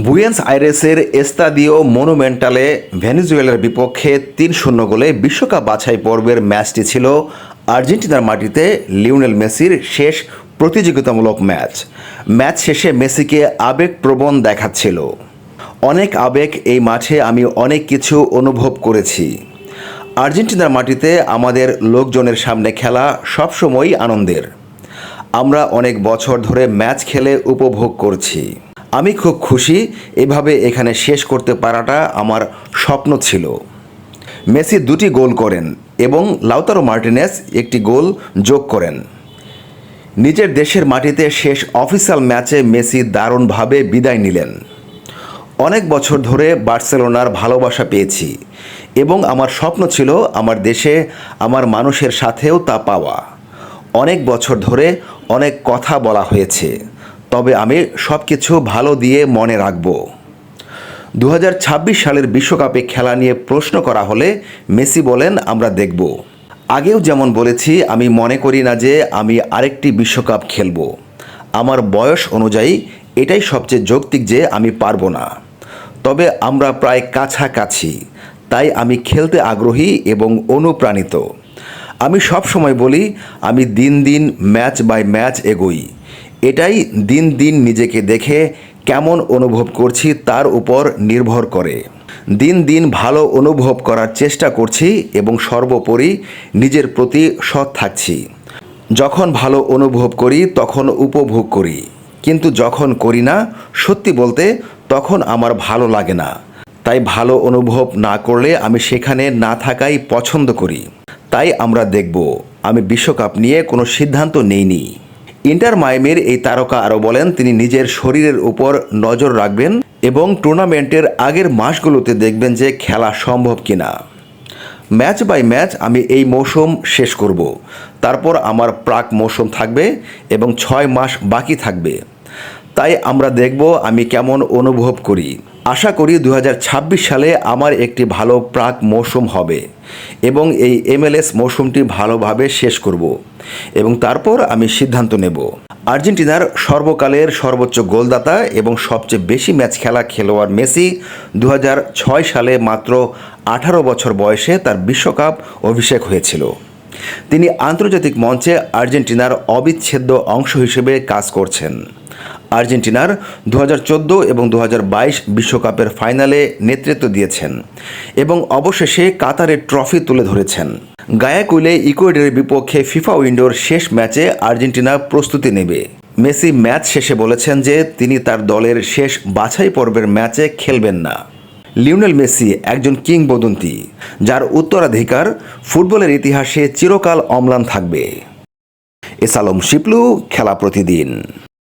Buenos আইরেসের Estadio মনুমেন্টালে ভেনিজুয়েলার বিপক্ষে তিন শূন্য গোলে বিশ্বকাপ বাছাই পর্বের ম্যাচটি ছিল আর্জেন্টিনার মাটিতে লিওনেল মেসির শেষ প্রতিযোগিতামূলক ম্যাচ। ম্যাচ শেষে মেসিকে আবেগপ্রবণ দেখাচ্ছিল। অনেক আবেগ এই মাঠে আমি অনেক কিছু অনুভব করেছি। আর্জেন্টিনার মাটিতে আমাদের লোকজনের সামনে খেলা সবসময়ই আনন্দের। আমরা অনেক বছর ধরে ম্যাচ খেলে উপভোগ করছি। আমি খুব খুশি এভাবে এখানে শেষ করতে পারাটা আমার স্বপ্ন ছিল। মেসি দুটি গোল করেন এবং লাউতারো মার্টিনেস একটি গোল যোগ করেন। নিজের দেশের মাটিতে শেষ অফিসিয়াল ম্যাচে মেসি দারুণভাবে বিদায় নিলেন। অনেক বছর ধরে বার্সেলোনার ভালোবাসা পেয়েছি এবং আমার স্বপ্ন ছিল আমার দেশে আমার মানুষের সাথেও তা পাওয়া। অনেক বছর ধরে অনেক কথা বলা হয়েছে। তবে আমি সব কিছু ভালো দিয়ে মনে রাখব। দু হাজার ছাব্বিশ সালের বিশ্বকাপে খেলা নিয়ে প্রশ্ন করা হলে মেসি বলেন, আমরা দেখব। আগেও যেমন বলেছি, আমি মনে করি না যে আমি আরেকটি বিশ্বকাপ খেলব। আমার বয়স অনুযায়ী এটাই সবচেয়ে যৌক্তিক যে আমি পারব না। তবে আমরা প্রায় কাছাকাছি, তাই আমি খেলতে আগ্রহী এবং অনুপ্রাণিত। আমি সব সময় বলি, আমি দিন দিন ম্যাচ বাই ম্যাচ এগোই। এটাই দিন দিন নিজেকে দেখে কেমন অনুভব করছি তার উপর নির্ভর করে। দিন দিন ভালো অনুভব করার চেষ্টা করছি এবং সর্বোপরি নিজের প্রতি সৎ থাকছি। যখন ভালো অনুভব করি, তখন উপভোগ করি। কিন্তু যখন করি না, সত্যি বলতে তখন আমার ভালো লাগে না। তাই ভালো অনুভব না করলে আমি সেখানে না থাকাই পছন্দ করি। তাই আমরা দেখব, আমি বিশ্বকাপ নিয়ে কোনো সিদ্ধান্ত নেইনি। ইন্টার মাইমের এই তারকা আরও বলেন, তিনি নিজের শরীরের উপর নজর রাখবেন এবং টুর্নামেন্টের আগের মাসগুলোতে দেখবেন যে খেলা সম্ভব কিনা। ম্যাচ বাই ম্যাচ আমি এই মৌসুম শেষ করব। তারপর আমার প্রাক মৌসুম থাকবে এবং ছয় মাস বাকি থাকবে। তাই আমরা দেখব আমি কেমন অনুভব করি। আশা করি দু হাজার ছাব্বিশ সালে আমার একটি ভালো প্রাক মৌসুম হবে এবং এই এমএলএস মৌসুমটি ভালোভাবে শেষ করব এবং তারপর আমি সিদ্ধান্ত নেব। আর্জেন্টিনার সর্বকালের সর্বোচ্চ গোলদাতা এবং সবচেয়ে বেশি ম্যাচ খেলা খেলোয়াড় মেসি দু হাজার ছয় সালে মাত্র আঠারো বছর বয়সে তার বিশ্বকাপ অভিষেক হয়েছিল। তিনি আন্তর্জাতিক মঞ্চে আর্জেন্টিনার অবিচ্ছেদ্য অংশ হিসেবে কাজ করছেন। আর্জেন্টিনার দু হাজার চোদ্দ এবং দু বিশ্বকাপের ফাইনালে নেতৃত্ব দিয়েছেন এবং অবশেষে কাতারের ট্রফি তুলে ধরেছেন। গায়াকুইলে ইকুয়েডের বিপক্ষে ফিফা উইন্ডোর শেষ ম্যাচে আর্জেন্টিনা প্রস্তুতি নেবে। মেসি ম্যাচ শেষে বলেছেন যে তিনি তার দলের শেষ বাছাই পর্বের ম্যাচে খেলবেন না। লিওনেল মেসি একজন কিংবদন্তি, যার উত্তরাধিকার ফুটবলের ইতিহাসে চিরকাল অম্লান থাকবে। এসালম শিপলু, খেলা প্রতিদিন।